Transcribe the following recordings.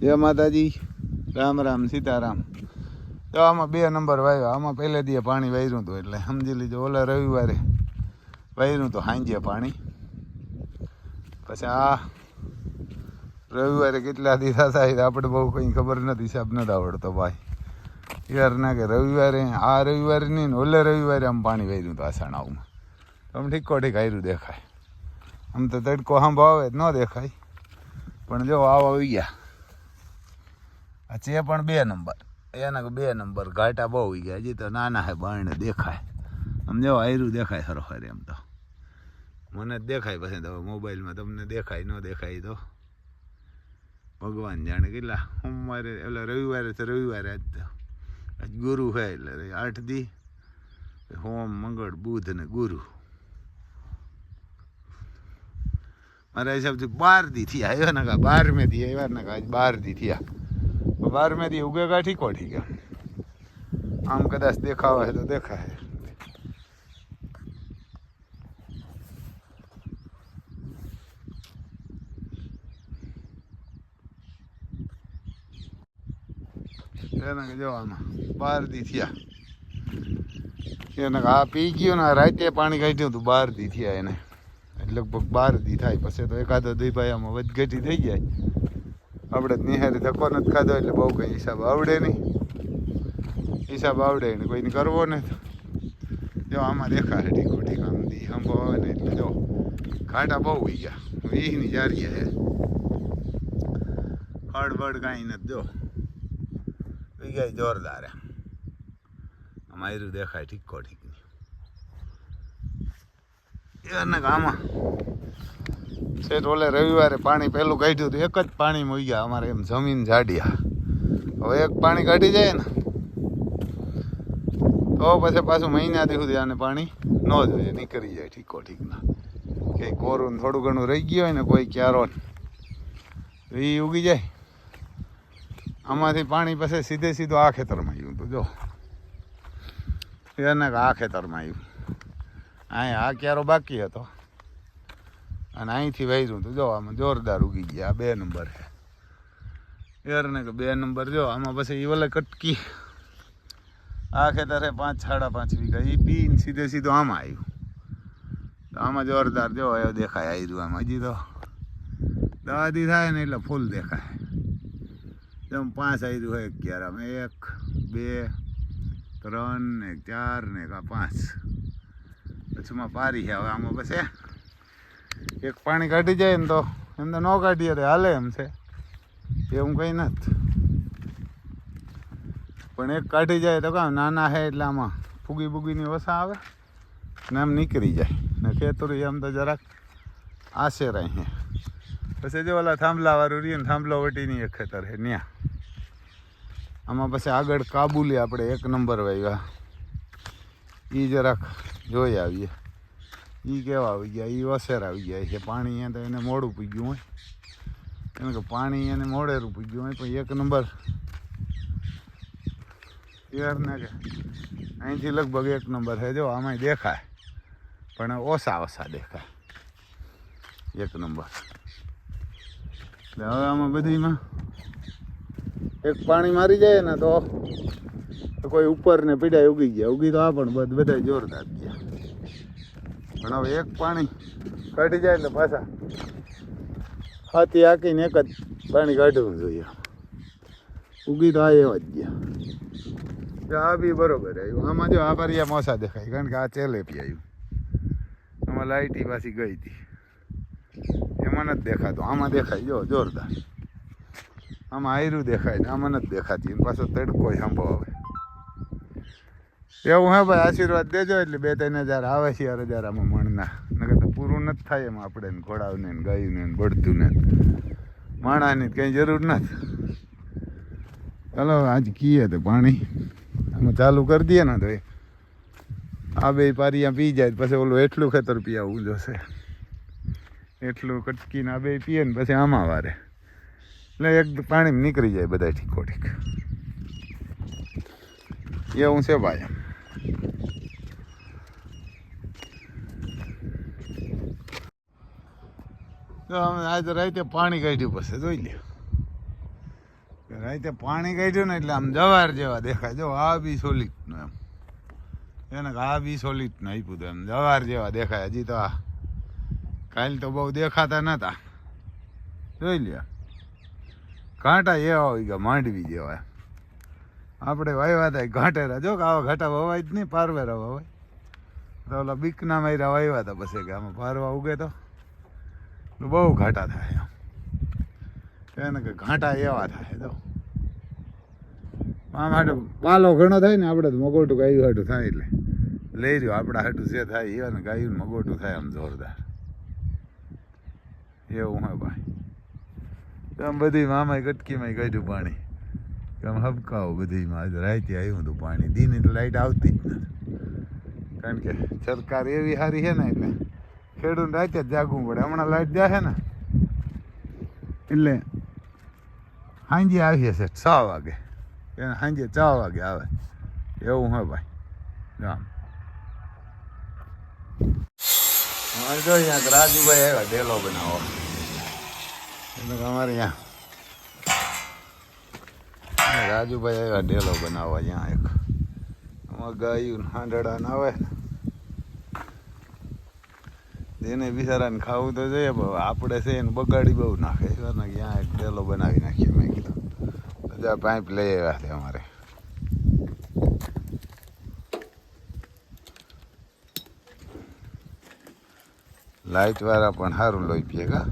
જય માતાજી. રામ રામ, સીતારામ. તો આમાં બે નંબર વાવ્યો આમાં પહેલે દીએ પાણી વાયરું હતું એટલે સમજી લીધું. ઓલા રવિવારે વાયરું તો હાંજે પાણી. પછી આ રવિવારે કેટલા દિવસ થાય આપણે બહુ કંઈ ખબર નથી હિસાબ નથી આવડતો ભાઈ. યાર ના કે રવિવારે, આ રવિવારે નહીં ને ઓલે રવિવારે આમ પાણી વાયરું હતું આ તો આમ ઠીકો ઠીક આયરું દેખાય. આમ તો તડકો સાંભો આવે ન દેખાય. પણ જો આવ આવી ગયા. આ છે પણ બે નંબર, એના બે નંબર ઘાટા બહુ ગયા, હજી તો નાના હે બારણે દેખાય. આમ જો આયરું દેખાય ખરોખર એમ તો. મને દેખાય પછી તો, મોબાઈલમાં તમને દેખાય, ન દેખાય તો. ભગવાન જાણે કેટલા, સોમવારે, એટલે રવિવારે તો રવિવારે આજ તો. આજ ગુરુ છે એટલે આઠ દી. હોમ મંગળ, બુધ ને ગુરુ. મારા હિસાબથી બાર દી થયા આવ્યા ને કા બાર મેં દી આવ્યા કા બાર દી થયા. બાર મેં દી ઉગેગા ઠીકો ઠીક આમ કદાચ દેખાવા તો દેખાય એને કે જો આમાં બાર દી થયા એને આ પી ગયો ને રાતે પાણી કાઢ્યું હતું બાર દી થયા એને લગભગ બાર દી થાય પછી તો એકાદો દી ભાઈ આમાં વધઘટી થઈ જાય આપણે નિહારી ધક્કો નથી ખાધો એટલે બહુ કંઈ હિસાબ આવડે નહીં. હિસાબ આવડે ને કોઈને કરવો ને જો આમાં દેખાય ઠીકો ઠીક આમ દી હંભો આવે ને એટલે જો ઘાટા બહુ હોઈ ગયા. વીહની જારીએ હે. ખડ બડ કાંઈ નથી, જો. ગયા જોરદાર આમાં દેખાય ઠીકો ઠીક એને આમાં શેઠ, ઓલે રવિવારે પાણી પહેલું કાઢ્યું હતું, એક જ પાણી મૂકી ગયા અમારે એમ જમીન જાડ્યા. હવે એક પાણી કાઢી જાય ને, તો પછી પાછું મહિનાથી સુધી આને પાણી ન જોઈએ નીકળી જાય ઠીકો ઠીકના. કે કોરું થોડું ઘણું રહી ગયું હોય ને, કોઈ ક્યારો એ ઉગી જાય. આમાંથી પાણી પછી સીધે સીધું આ ખેતરમાં આવ્યું તો જો. એને આ ખેતરમાં આવ્યું. અહીંયા આ ક્યારો બાકી હતો. અને અહીંથી વાયરું તો જો, આમાં જોરદાર ઉગી ગયા. આ બે નંબર છે. યારને કે બે નંબર જો, આમાં પછી એ વલે કટકી. આ ખેતરે પાંચ, સાડા પાંચ વીઘા. એ પીને સીધે સીધો આમાં આવ્યું તો આમાં જોરદાર જો એવો દેખાય આવ્યું આમાં. હજી તો દાદી થાય ને એટલે ફૂલ દેખાય. જેમ પાંચ આવ્યું હોય અગિયાર આમ એક, બે, ત્રણ ને ચાર ને પાંચ. પછીમાં પારી છે. હવે આમાં પછી એક પાણી કાઢી જાય ને તો એમ તો ન કાઢીએ તો હાલે એમ છે. એવું કંઈ નથી. પણ એક કાઢી જાય તો કામ નાના છે એટલે આમાં ફૂગી બુગીની વસા આવે ને આમ નીકળી જાય. ને ખેતરી આમ તો જરાક આશે રહી પછી જો ઓલા થાંભલાવાળું રહીએ ને થાંભલો વટીની એક ખેતર છે ત્યાં આમાં પછી આગળ કાબુલી આપણે એક નંબર વાવ્યા એ જરાક જોઈ આવીએ. એ કેવા આવી ગયા એ વસેર આવી ગયા છે. પાણી અહીંયા તો એને મોડું પૂગ્યું હોય. કેમ કે પાણી એને મોડેરું પૂગ્યું હોય, પણ એક નંબર. યાર ને કે, અહીંથી લગભગ એક નંબર છે. જો આમાં દેખાય. પણ ઓછા ઓછા દેખાય. એક નંબર. હવે આમાં બધીમાં એક પાણી મારી જાય ને તો કોઈ ઉપર ને પીડાય ઉગી ગયા. ઉગી તો આ પણ બધ- જોરદાર પણ હવે એક પાણી કાઢી જાય એટલે પાછા. હાથી હાકીને એક જ પાણી કાઢવું જોઈએ. ઉગી તો આ એવા જ ગયા. આ બી બરોબર આવ્યું. આમાં જો આ ભરિયા મોસા દેખાય, કારણ કે આ ચેલેપી આવ્યું. આમાં લાઇટી પાછી ગઈ હતી. એમાં નથી દેખાતું. આમાં દેખાય, જો, જોરદાર. આમાં આયરું દેખાય ને આમાં નથી દેખાતી. પાછો તડકો સાંભો આવે એવું હે ભાઈ, આશીર્વાદ દેજો એટલે બે ત્રણ હજાર આવે છે યાર હજાર આમાં મણના. નકર તો પૂરું નથી થાય એમ આપણે ને ઘોડાવને ને ગાયું ને બળતું ને. માણાની કંઈ જરૂર નથી. ચાલો, આજ કીએ તો પાણી. આમાં ચાલુ કરી દઈએ ને તો એ. આ બે પારિયા પી જાય પછી ઓલું એટલું ખેતર પીવું જોશે એટલું કટકીને આ બે પીએ ને પછી આમાં વારે. એટલે એક પાણી નીકળી જાય બધા ઠીકો ઠીક એવું છે ભાઈ આજ રાતે પાણી કાઢ્યું પછી, જોઈ લ્યો. રાતે પાણી કાઢ્યું ને એટલે આમ જવાર જેવા દેખાય. જો આ બી સોલિડનું એમ. એને આ બી સોલિડનું આપ્યું હતું એમ જવાર જેવા દેખાય. હજી તો આ કાલ તો બહુ દેખાતા નતા. જોઈ લ્યો. કાંટા એવા હોય ગયા માંડવી જેવા આપણે વાવ્યા હતા ઘાટેરા જો કે આવા ઘાટા વવાય જ નહીં, પારવેરા વવાય. તો ઓલા બીકના માર્યા વાવ્યા હતા પછી કે આમાં પારવા ઉગે તો. બહુ ઘાટા થાય એને કે ઘાટા એવા થાય તો આ માટે પાલો ઘણો થાય ને, આપણે તો મગોટું ગાયું હાટું થાય એટલે. લઈ રહ્યો, આપણા હાટું જે થાય એ ને ગાયું મગોટું થાય આમ જોરદાર. એવું હે ભાઈ. આમ બધી મામાએ કટકીમાં કાઢ્યું પાણી. આમ હબકાવો બધી રાતે આવ્યું હતું પાણી. દીની તો લાઈટ આવતી જ નથી. કારણ કે સરકાર એવી સારી છે ને એટલે ખેડૂત રાતે જ જાગવું પડે. હમણાં લાઇટ જાય ને, એટલે સાંજે આવીએ છે છ વાગે. એને સાંજે છ વાગે આવે. એવું હે ભાઈ. આમ જો અહીંયા રાજુભાઈ આવ્યા, ડેલો બનાવો એટલે અમારે અહીંયા રાજુભાઈ આવ્યા, ઢેલો બનાવવા ત્યાં એક. આમાં ગાયું હાંડડા ના આવે ને. એને બિચારાને ખાવું તો જોઈએ, પણ આપણે છે એને બગાડી બહુ નાખે. ને ત્યાં એક ઢેલો બનાવી નાખીએ મેં કીધું. બધા પાઇપ લઈ આવ્યા છે અમારે. લાઈટ વાળા પણ સારું લોહી પીએ, કા લાઈટ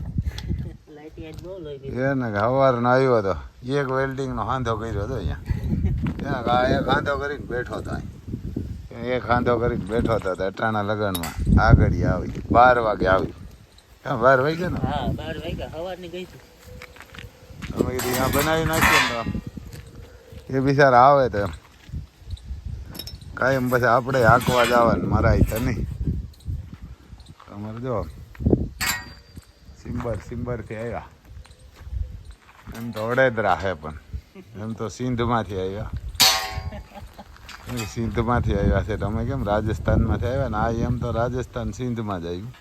યાદ બહુ લઈ ગઈ એને સવારનો આવ્યો હતો એક વેલ્ડિંગનો હાંધો કર્યો હતો અહીંયા. આ એક હાંધો કરીને બેઠો હતો અહીં એક હાંધો કરીને બેઠો હતો અટાણા લગ્નમાં આગળ આવી. બાર વાગે આવી. ક્યાં બાર વાગે ને? અમે કીધું અહીંયા બનાવી નાખીએ ને એ બિચારા આવે તો એમ કાયમ પછી આપણે હાંકવા જવાનું. મરાય તો નહીં. તમારે જો સિમ્બર સિમ્બરથી આવ્યા. એમ તો વડોદરા છે પણ. એમ તો સિંધમાંથી આવ્યા. એ સિંધમાંથી આવ્યા છે. તમે કેમ રાજસ્થાનમાંથી આવ્યા ને? આ એમ તો રાજસ્થાન સિંધમાં જ આવ્યું.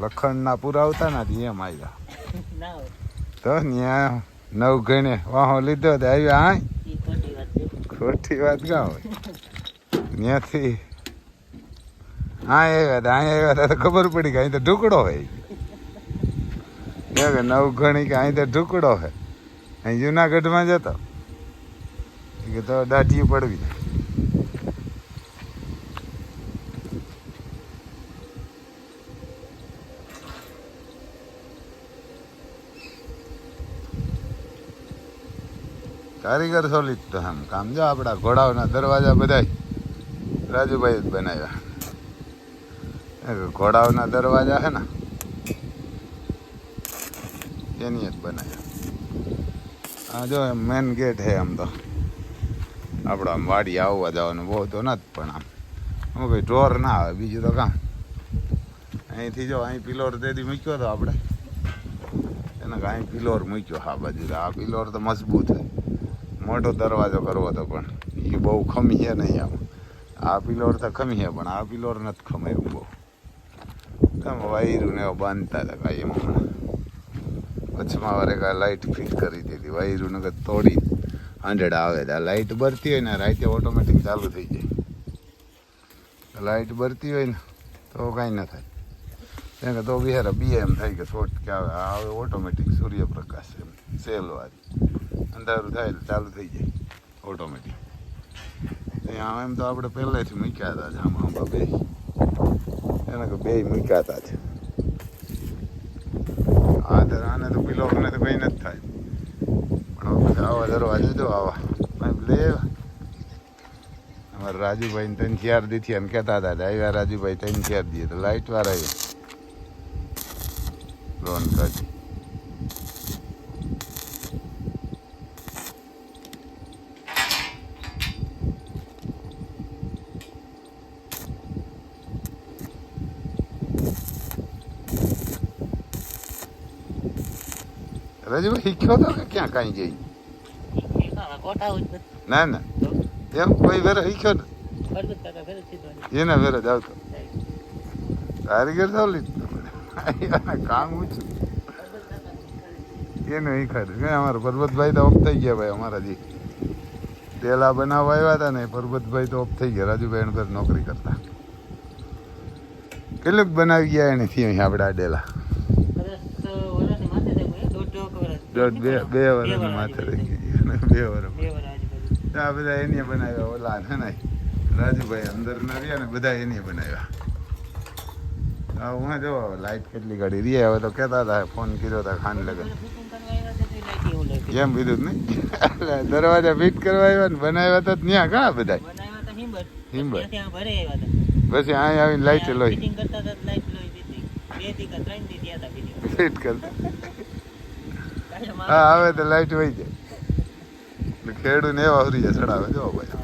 લખણના આવતા નથી એમ આવ્યા. તો ન્યા નવ ગણે વાહો લીધો તો આવ્યા હા ખોટી વાત છે. ખોટી વાત કાં હોય? ત્યાંથી હા આવ્યા હતા અહીં આવ્યા હતા તો ખબર પડી કે અહીં તો ઢુકડો હોય. કે નવ ગણી કે અહીં તો ઢુકડો હોય. અહીં જુનાગઢમાં જતો. કે તો દાઢી પડવી. કારીગર સોલિડ તો આમ કામ જો આપણા ઘોડાઓના દરવાજા બધાય રાજુભાઈ જ બનાવ્યા. ઘોડાઓના દરવાજા છે ને, એની જ બનાવ્યા આ જો મેન ગેટ છે આમ તો. આપણે આમ વાડી આવવા જવાનું બહુ તો નથી પણ આમ. આમાં કોઈ ઢોર ના આવે, બીજું તો કામ અહીંથી જો, અહીં પિલોર તેથી મૂક્યો હતો આપણે એને અહીં પિલોર મૂક્યો હા બાજુ આ પિલોર તો મજબૂત છે. મોટો દરવાજો કરવો હતો પણ. એ બહુ ખમી છે નહીં આમ આ પિલોર તો ખમી છે, પણ આ પિલોર નથી ખમાયું બહુ. તમે વાયરું ને બાંધતા હતા કાંઈ એમાં કચ્છમાં વારે કાંઈ લાઇટ ફિટ કરી દીધી વાયરું ને તોડી આંધળા આવે તો લાઇટ બરતી હોય ને રાતે ઓટોમેટિક ચાલુ થઈ જાય. લાઇટ બરતી હોય ને, તો કાંઈ ન થાય. કેમ કે તો બિહારા બી એમ થાય કે શોર્ટ કે આવે. આ આવે ઓટોમેટિક સૂર્યપ્રકાશ એમ સેલ અંધારું થાય એટલે ચાલુ થઈ જાય ઓટોમેટિક આમ એમ તો આપણે પહેલેથી મૂક્યા હતા જામા બે. એને તો બે મૂક્યા છે આ તો આને તો પિલોરને તો કંઈ નથી થાય. પણ આવા દરવાજા જો આવા. આવ્યા અમારા રાજુભાઈ ત્રણ ચાર દીથી અને કહેતા હતા, આવ્યા રાજુભાઈ, ત્રણ ચાર દીએ. તો લાઇટ વાળા લોન કાઢી રાજુભાઈ શીખ્યો તો કે ક્યાં કાંઈ જઈ. ના ના. એમ કોઈ વેરો શીખ્યો ને ઘરે એના વેરો જ આવતો. કારીગર તો લીધું કામ ઊંચું. ઘરે. એનું ઈ કે અમારા પરબતભાઈ તો ઓફ થઈ ગયા ભાઈ, અમારા જે. પેલા બનાવવા આવ્યા હતા ને પરબતભાઈ તો ઓફ થઈ ગયા. રાજુભાઈ ઘર નોકરી કરતા. કેટલુંક બનાવી ગયા એનેથી અહીં આપણે આ ડેલા વરસ વરસની માથે થઈ ગયું, દોઢ દોઢ વરસ. દોઢ બે બે બે વર્ષની વરસ માથે આજુબાજુ. રહી ગઈ અને બે વર્ષ બે વરસ આજુબાજુ. આ બધા એની બનાવ્યા ઓલા છે ને રાજુભાઈ અંદર ના રહ્યા ને બધા એની બનાવ્યા હા હું જો લાઈટ કેટલી ગાડી રહી હવે તો કહેતા હતા ફોન કર્યો હતા ખાન લગન ફિટિંગ કરવા આવ્યા હતા તો એ લાઈટ એવું લાગ્યું. જેમ કીધું જ નહીં એટલે દરવાજા ફિટ કરવા આવ્યા ને બનાવ્યા તો ત્યાં ઘણા બધા બનાવ્યા હતા હિંબર. હિંબર. ત્યાંથી આ ભરે આવ્યા હતા. પછી અહીં આવીને લાઈટ લોહી ફિટિંગ કરતા હતા તો લાઈટ લોહી દીધી. બે દી કે ત્રણ દી થયા હતા ફિટિંગ. ફિટ કરતા કાંઈ હા હવે તો લાઈટ વહી જાય. એટલે ખેડૂને એવા હરી ચડાવે. જો ભાઈ.